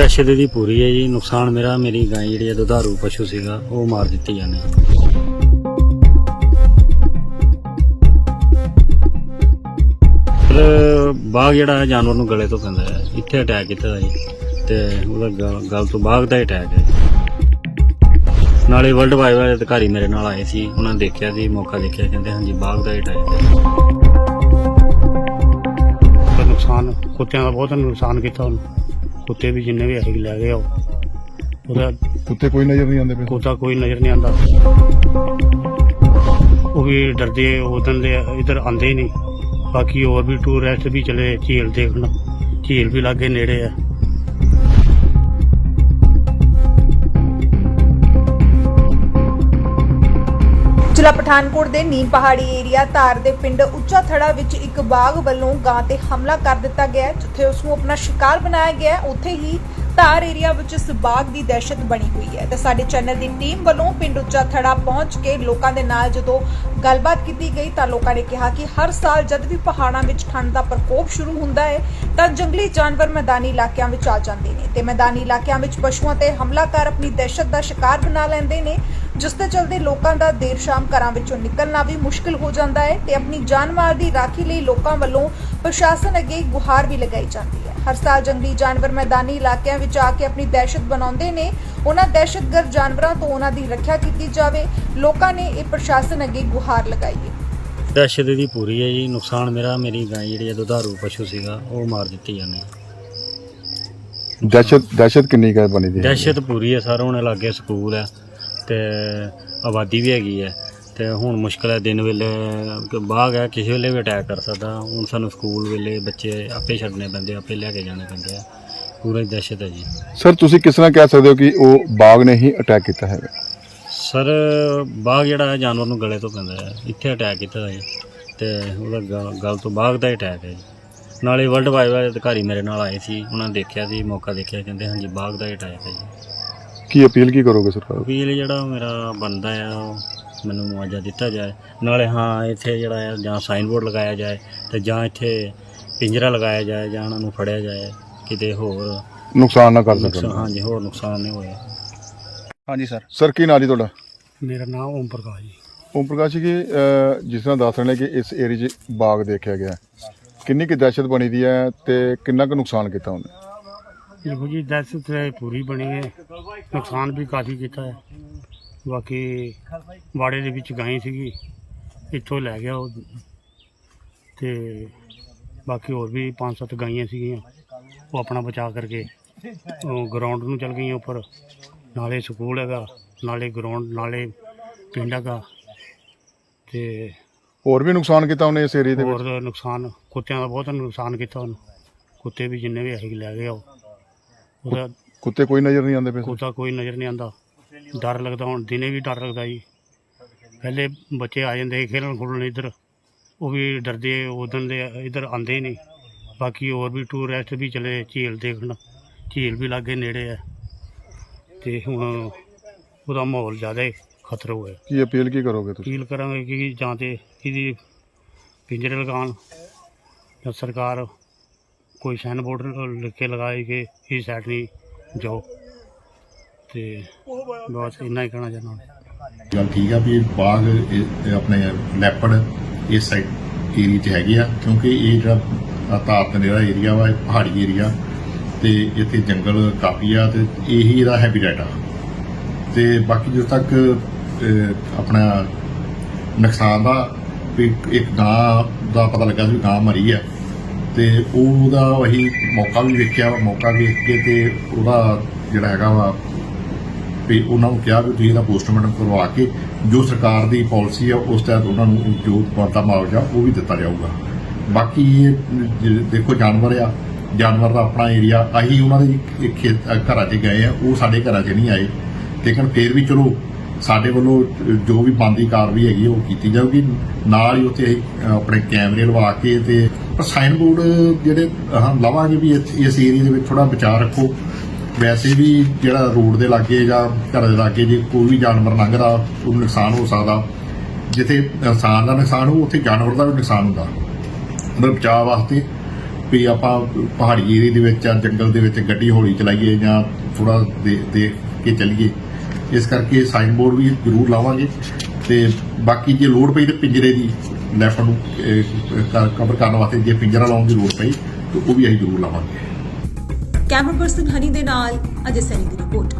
ਦਹਿਸ਼ਤ ਦੀ ਪੂਰੀ ਹੈ ਜੀ। ਨੁਕਸਾਨ ਮੇਰਾ, ਮੇਰੀ ਗਾਂ ਜਿਹੜੀ ਹੈ, ਦੁਧਾਰੂ ਪਸ਼ੂ ਸੀਗਾ, ਉਹ ਮਾਰ ਦਿੱਤੀ ਜਾਣੇ ਬਾਗ ਜਿਹੜਾ ਜਾਨਵਰ ਨੂੰ ਗਲੇ ਤੋਂ ਪੈਂਦਾ ਹੈ। ਇੱਥੇ ਅਟੈਕ ਕੀਤਾ ਜੀ। ਤੇ ਉਹਦਾ ਗ- ਗਲ ਤੋਂ ਬਾਗ ਦਾ ਅਟੈਕ ਹੈ ਨਾਲੇ ਵਰਲਡ ਵਾਈਡ ਵਾਲੇ ਅਧਿਕਾਰੀ ਮੇਰੇ ਨਾਲ ਆਏ ਸੀ। ਉਹਨਾਂ ਨੇ ਦੇਖਿਆ ਸੀ ਮੌਕਾ ਦੇਖਿਆ, ਕਹਿੰਦੇ ਹਾਂਜੀ, ਬਾਗ ਦਾ ਅਟੈਕ ਹੈ। ਨੁਕਸਾਨ, ਕੁੱਤਿਆਂ ਦਾ ਬਹੁਤ ਨੁਕਸਾਨ ਕੀਤਾ ਉਹਨੂੰ। ਕੁੱਤੇ ਵੀ ਜਿੰਨੇ ਵੀ ਹੈਗੇ ਲੈ ਗਏ ਉਹ ਉਹਦਾ ਕੁੱਤੇ ਕੋਈ ਨਜ਼ਰ ਨਹੀਂ ਆਉਂਦੇ ਪਏ। ਕੁੱਤਾ ਕੋਈ ਨਜ਼ਰ ਨਹੀਂ ਆਉਂਦਾ। ਉਹ ਵੀ ਡਰਦੇ ਉਦੋਂ ਦੇ ਇਧਰ ਆਉਂਦੇ ਹੀ ਨਹੀਂ। ਬਾਕੀ ਹੋਰ ਵੀ ਟੂਰਿਸਟ ਵੀ ਚਲੇ ਝੀਲ ਦੇਖਣ। ਝੀਲ ਵੀ ਲਾਗੇ ਨੇੜੇ ਆ। ਜ਼ਿਲ੍ਹਾ ਪਠਾਨਕੋਟ ਦੇ ਨੀਮ ਪਹਾੜੀ ਏਰੀਆ ਧਾਰ ਦੇ ਪਿੰਡ ਉੱਚਾ ਥੜਾ ਵਿੱਚ ਇੱਕ ਬਾਗ ਵੱਲੋਂ ਗਾਂ ਤੇ ਹਮਲਾ ਕਰ ਦਿੱਤਾ ਗਿਆ ਹੈ, ਜਿੱਥੇ ਉਸ ਨੂੰ ਆਪਣਾ ਸ਼ਿਕਾਰ ਬਣਾਇਆ ਗਿਆ ਹੈ। ਉੱਥੇ ਹੀ ਧਾਰ ਏਰੀਆ ਵਿੱਚ ਇਸ ਬਾਗ ਦੀ ਦਹਿਸ਼ਤ ਬਣੀ ਹੋਈ ਹੈ ਤੇ ਸਾਡੇ ਚੈਨਲ ਦੀ ਟੀਮ ਵੱਲੋਂ ਪਿੰਡ ਉੱਚਾ ਥੜਾ ਪਹੁੰਚ ਕੇ ਲੋਕਾਂ ਦੇ ਨਾਲ ਜਦੋਂ ਗੱਲਬਾਤ ਕੀਤੀ ਗਈ ਤਾਂ ਲੋਕਾਂ ਨੇ ਕਿਹਾ ਕਿ ਹਰ ਸਾਲ ਜਦ ਵੀ ਪਹਾੜਾਂ ਵਿੱਚ ਠੰਡ ਦਾ ਪ੍ਰਕੋਪ ਸ਼ੁਰੂ ਹੁੰਦਾ ਹੈ ਤਾਂ ਜੰਗਲੀ ਜਾਨਵਰ ਮੈਦਾਨੀ ਇਲਾਕਿਆਂ ਵਿੱਚ ਆ ਜਾਂਦੇ ਨੇ ਤੇ ਮੈਦਾਨੀ ਇਲਾਕਿਆਂ ਵਿੱਚ ਪਸ਼ੂਆਂ ਤੇ ਹਮਲਾ ਕਰ ਆਪਣੀ ਦਹਿਸ਼ਤ ਦਾ ਸ਼ਿਕਾਰ ਬਣਾ ਲੈਂਦੇ ਨੇ ਜਿਸ ਦੇ ਚਲਦੇ ਲੋਕਾਂ ਦਾ ਦੇਰ ਸ਼ਾਮ ਘਰਾਂ ਵਿੱਚੋਂ ਨਿਕਲਣਾ ਵੀ ਮੁਸ਼ਕਲ ਹੋ ਜਾਂਦਾ ਹੈ ਤੇ ਆਪਣੀ ਜਾਨ ਮਾਲ ਦੀ ਰਾਖੀ ਲਈ ਲੋਕਾਂ ਵੱਲੋਂ ਪ੍ਰਸ਼ਾਸਨ ਅੱਗੇ ਗੁਹਾਰ ਵੀ ਲਗਾਈ ਜਾਂਦੀ ਹੈ। ਹਰ ਸਾਲ ਜੰਗਲੀ ਜਾਨਵਰ ਮੈਦਾਨੀ ਇਲਾਕਿਆਂ ਵਿੱਚ ਆ ਕੇ ਆਪਣੀ ਦਹਿਸ਼ਤ ਬਣਾਉਂਦੇ ਨੇ। ਉਹਨਾਂ ਦਹਿਸ਼ਤਗਰਦ ਜਾਨਵਰਾਂ ਤੋਂ ਉਹਨਾਂ ਦੀ ਰੱਖਿਆ ਕੀਤੀ ਜਾਵੇ। ਲੋਕਾਂ ਨੇ ਇਹ ਪ੍ਰਸ਼ਾਸਨ ਅੱਗੇ ਗੁਹਾਰ ਲਗਾਈ ਹੈ। ਦਹਿਸ਼ਤ ਦੀ ਪੂਰੀ ਹੈ ਜੀ। ਨੁਕਸਾਨ ਮੇਰਾ ਮੇਰੀ ਗਾਂ ਜਿਹੜੀ ਦੁਧਾਰੂ ਪਸ਼ੂ ਸੀਗਾ ਉਹ ਮਾਰ ਦਿੱਤੀ ਜਾਣੇ ਦਹਿਸ਼ਤ ਦਹਿਸ਼ਤ ਕਿੰਨੀ ਕੁ ਬਣੀ ਦੀ? ਦਹਿਸ਼ਤ ਪੂਰੀ ਹੈ ਸਰ। ਹੁਣ ਲਾਗੇ ਸਕੂਲ ਹੈ। ਤੇ ਆਬਾਦੀ ਵੀ ਹੈਗੀ ਹੈ ਤੇ ਹੁਣ ਮੁਸ਼ਕਲ ਹੈ ਦਿਨ ਵੇਲੇ ਬਾਗ ਹੈ ਕਿਸੇ ਵੇਲੇ ਵੀ ਅਟੈਕ ਕਰ ਸਕਦਾ। ਹੁਣ ਸਾਨੂੰ ਸਕੂਲ ਵੇਲੇ ਬੱਚੇ ਆਪੇ ਛੱਡਣੇ ਪੈਂਦੇ ਆਪੇ ਲੈ ਕੇ ਜਾਣੇ ਪੈਂਦੇ ਆ। ਪੂਰੀ ਦਹਿਸ਼ਤ ਹੈ ਜੀ। ਸਰ ਤੁਸੀਂ ਕਿਸ ਤਰ੍ਹਾਂ ਕਹਿ ਸਕਦੇ ਹੋ ਕਿ ਉਹ ਬਾਗ ਨੇ ਹੀ ਅਟੈਕ ਕੀਤਾ ਹੈ ਸਰ ਬਾਗ ਜਿਹੜਾ ਹੈ ਜਾਨਵਰ ਨੂੰ ਗਲੇ ਤੋਂ ਪੈਂਦਾ ਹੈ। ਇੱਥੇ ਅਟੈਕ ਕੀਤਾ ਜੀ ਤੇ ਉਹਦਾ ਗਲ ਤੋਂ ਬਾਗ ਦਾ ਅਟੈਕ ਹੈ ਜੀ। ਨਾਲੇ ਵਰਲਡ ਵਾਈਡ ਅਧਿਕਾਰੀ ਮੇਰੇ ਨਾਲ ਆਏ ਸੀ। ਉਹਨਾਂ ਨੇ ਦੇਖਿਆ ਸੀ ਮੌਕਾ ਦੇਖਿਆ ਕਹਿੰਦੇ ਹਾਂਜੀ ਬਾਗ ਦਾ ਅਟੈਕ ਹੈ ਜੀ। ਕੀ ਅਪੀਲ ਕੀ ਕਰੋਗੇ ਸਰਕਾਰ ਨੂੰ? ਅਪੀਲ ਜਿਹੜਾ ਮੇਰਾ ਬਣਦਾ ਆ ਉਹ ਮੈਨੂੰ ਮੁਆਵਜ਼ਾ ਦਿੱਤਾ ਜਾਏ। ਨਾਲੇ ਹਾਂ ਇੱਥੇ ਜਿਹੜਾ ਹੈ ਜਾਂ ਸਾਈਨ ਬੋਰਡ ਲਗਾਇਆ ਜਾਏ ਤੇ ਜਾਂ ਇੱਥੇ ਪਿੰਜਰਾ ਲਗਾਇਆ ਜਾਏ ਜਾਂ ਉਹਨਾਂ ਨੂੰ ਫੜਿਆ ਜਾਏ ਕਿਤੇ ਹੋਰ ਨੁਕਸਾਨ ਨਾ ਕਰ ਨੁਕਸਾਨ ਸਕਣ ਹਾਂਜੀ ਹੋਰ ਨੁਕਸਾਨ ਨਹੀਂ ਹੋਏ। ਹਾਂਜੀ ਸਰ। ਸਰ ਕੀ ਨਾਂ ਜੀ ਤੁਹਾਡਾ? ਮੇਰਾ ਨਾਮ ਓਮ ਪ੍ਰਕਾਸ਼ ਜੀ। ਓਮ ਪ੍ਰਕਾਸ਼ ਜੀ ਅਹ, ਜਿਸ ਤਰ੍ਹਾਂ ਦੱਸ ਰਹੇ ਨੇ ਕਿ ਇਸ ਏਰੀਆ 'ਚ ਬਾਗ ਦੇਖਿਆ ਗਿਆ। ਹੈ। ਕਿੰਨੀ ਕੁ ਦਹਿਸ਼ਤ ਬਣੀ ਦੀ ਹੈ ਤੇ ਕਿੰਨਾ ਕੁ ਨੁਕਸਾਨ ਕੀਤਾ ਉਹਨੇ? ਦੇਖੋ ਜੀ ਦਹਿਸ਼ਤ ਤੇ ਪੂਰੀ ਬਣੀ ਹੈ। ਨੁਕਸਾਨ ਵੀ ਕਾਫੀ ਕੀਤਾ ਹੈ। ਬਾਕੀ ਵਾੜੇ ਦੇ ਵਿੱਚ ਗਾਂ ਸੀਗੀ ਇੱਥੋਂ ਲੈ ਗਿਆ ਉਹ। ਤੇ ਬਾਕੀ ਹੋਰ ਵੀ ਪੰਜ ਸੱਤ ਗਾਈਆਂ ਸੀਗੀਆਂ। ਉਹ ਆਪਣਾ ਬਚਾਅ ਕਰਕੇ ਉਹ ਗਰਾਊਂਡ ਨੂੰ ਚਲ ਗਈਆਂ ਉੱਪਰ। ਨਾਲੇ ਸਕੂਲ ਹੈਗਾ ਨਾਲੇ ਗਰਾਊਂਡ ਨਾਲੇ ਪਿੰਡ ਹੈਗਾ। ਤੇ ਹੋਰ ਵੀ ਨੁਕਸਾਨ ਕੀਤਾ ਉਹਨੇ ਇਸ ਏਰੀਆ ਦੇ ਵਿੱਚ? ਹੋਰ ਨੁਕਸਾਨ ਕੁੱਤਿਆਂ ਦਾ ਬਹੁਤ ਨੁਕਸਾਨ ਕੀਤਾ ਉਹਨੂੰ। ਕੁੱਤੇ ਵੀ ਜਿੰਨੇ ਵੀ ਹੈਗੇ ਲੈ ਗਏ ਉਹ। ਉਹਦਾ ਕੁੱਤੇ ਕੋਈ ਨਜ਼ਰ ਨਹੀਂ ਆਉਂਦੇ ਪਏ ਕੁੱਤਾ ਕੋਈ ਨਜ਼ਰ ਨਹੀਂ ਆਉਂਦਾ। ਡਰ ਲੱਗਦਾ ਹੁਣ ਦਿਨੇ ਵੀ ਡਰ ਲੱਗਦਾ ਜੀ। ਪਹਿਲੇ ਬੱਚੇ ਆ ਜਾਂਦੇ ਸੀ ਖੇਲਣ ਖੁਲਣ ਇੱਧਰ। ਉਹ ਵੀ ਡਰਦੇ ਉਦੋਂ ਦੇ ਇੱਧਰ ਆਉਂਦੇ ਹੀ ਨਹੀਂ। ਬਾਕੀ ਹੋਰ ਵੀ ਟੂਰਿਸਟ ਵੀ ਚਲੇ ਝੀਲ ਦੇਖਣ। ਝੀਲ ਵੀ ਲਾਗੇ ਨੇੜੇ ਆ ਤੇ ਹੁਣ ਉਹਦਾ ਮਾਹੌਲ ਜ਼ਿਆਦਾ ਹੀ ਖਤਰਾ ਹੋਇਆ। ਕੀ ਅਪੀਲ ਕੀ ਕਰੋਗੇ ਤੁਸੀਂ? ਅਪੀਲ ਕਰਾਂਗੇ ਕਿ ਜਾਂ ਤੇ ਇਹਦੀ ਪਿੰਜਰੇ ਲਗਾਉਣ ਜਾਂ ਸਰਕਾਰ ਕੋਈ ਸਾਈਨ ਬੋਰਡ ਲਿਖ ਕੇ ਲਗਾਏ ਕਿ ਇਸ ਸਾਈਡ ਨਹੀਂ ਜਾਓ। ਤੇ ਬਸ ਇੰਨਾ ਹੀ ਕਹਿਣਾ ਚਾਹੁੰਦਾ ਗੱਲ ਠੀਕ ਆ ਵੀ ਬਾਗ ਆਪਣੇ ਲੈਪੜ ਇਸ ਸਾਈਡ ਏਰੀਆ 'ਚ ਹੈਗੇ ਆ, ਕਿਉਂਕਿ ਇਹ ਜਿਹੜਾ ਤਾਪ ਨੇਰਾ ਏਰੀਆ ਵਾ, ਇਹ ਪਹਾੜੀ ਏਰੀਆ ਤੇ ਇੱਥੇ ਜੰਗਲ ਕਾਫੀ ਆ ਤੇ ਇਹੀ ਇਹਦਾ ਹੈਬਿਟੇਟ ਆ। ਤੇ ਬਾਕੀ ਜਦੋਂ ਤੱਕ ਆਪਣਾ ਨੁਕਸਾਨ ਦਾ ਵੀ ਇੱਕ ਗਾਂ ਦਾ ਪਤਾ ਲੱਗਾ ਵੀ ਗਾਂ ਮਰੀ ਆ ਤੇ ਉਹਦਾ ਅਸੀਂ ਮੌਕਾ ਵੀ ਵੇਖਿਆ, ਮੌਕਾ ਵੇਖ ਕੇ ਤੇ ਉਹਦਾ ਜਿਹੜਾ ਹੈਗਾ ਵਾ ਵੀ ਉਹਨਾਂ ਨੂੰ ਕਿਹਾ ਵੀ ਤੁਸੀਂ ਇਹਦਾ ਪੋਸਟਮਾਰਟਮ ਕਰਵਾ ਕੇ ਜੋ ਸਰਕਾਰ ਦੀ ਪਾਲਿਸੀ ਆ, ਉਸ ਤਹਿਤ ਉਹਨਾਂ ਨੂੰ ਜੋ ਬਣਦਾ ਮੁਆਵਜ਼ਾ, ਉਹ ਵੀ ਦਿੱਤਾ ਜਾਊਗਾ। ਬਾਕੀ ਇਹ ਦੇਖੋ ਜਾਨਵਰ ਆ, ਜਾਨਵਰ ਦਾ ਆਪਣਾ ਏਰੀਆ ਅਸੀਂ ਉਹਨਾਂ ਦੇ ਖੇਤ, ਘਰਾਂ 'ਚ ਗਏ ਆ, ਉਹ ਸਾਡੇ ਘਰਾਂ 'ਚ ਨਹੀਂ ਆਏ। ਲੇਕਿਨ ਫੇਰ ਵੀ ਚਲੋ ਸਾਡੇ ਵੱਲੋਂ ਜੋ ਵੀ ਬੰਦੀ ਕਾਰਵਾਈ ਹੈਗੀ ਉਹ ਕੀਤੀ ਜਾਊਗੀ। ਨਾਲ ਹੀ ਉੱਥੇ ਅਸੀਂ ਆਪਣੇ ਕੈਮਰੇ ਲਵਾ ਕੇ ਤੇ ਪਰ ਸਾਈਨ ਬੋਰਡ ਜਿਹੜੇ ਹਾਂ, ਲਾਵਾਂਗੇ ਵੀ ਇਸ ਇਸ ਏਰੀਆ ਦੇ ਵਿੱਚ ਥੋੜਾ ਬਚਾਅ ਰੱਖੋ। ਵੈਸੇ ਵੀ ਜਿਹੜਾ ਰੋਡ ਦੇ ਲਾਗੇ ਜਾਂ ਘਰ ਦੇ ਲਾਗੇ ਜੇ ਕੋਈ ਵੀ ਜਾਨਵਰ ਲੰਘਦਾ, ਉਹਨੂੰ ਨੁਕਸਾਨ ਹੋ ਸਕਦਾ। ਜਿੱਥੇ ਇਨਸਾਨ ਦਾ ਨੁਕਸਾਨ ਹੋ ਉੱਥੇ ਜਾਨਵਰ ਦਾ ਵੀ ਨੁਕਸਾਨ ਹੁੰਦਾ। ਮਤਲਬ ਬਚਾਅ ਵਾਸਤੇ ਵੀ ਆਪਾਂ ਪਹਾੜੀ ਏਰੀਆ ਦੇ ਵਿੱਚ ਜਾਂ ਜੰਗਲ ਦੇ ਵਿੱਚ ਗੱਡੀ ਹੌਲੀ ਚਲਾਈਏ ਜਾਂ ਥੋੜਾ ਦੇਖ ਕੇ ਚੱਲੀਏ। ਇਸ ਕਰਕੇ ਸਾਈਨ ਬੋਰਡ ਵੀ ਜ਼ਰੂਰ ਲਾਵਾਂਗੇ ਤੇ ਬਾਕੀ ਜੇ ਲੋੜ ਪਈ ਤੇ ਪਿੰਜਰੇ ਦੀ ਲੈਫਟ ਨੂੰ ਕਵਰ ਕਰਨ ਵਾਸਤੇ ਜੇ ਪਿੰਜਰਾ ਲਾਉਣ ਦੀ ਲੋੜ ਪਈ, ਤਾਂ ਉਹ ਵੀ ਅਸੀਂ ਜ਼ਰੂਰ ਲਾਵਾਂਗੇ। ਕੈਮਰਾ ਪਰਸਨ ਹਨੀ ਦੇ ਨਾਲ, ਅਜੇ ਸੈਨੀ ਦੀ ਰਿਪੋਰਟ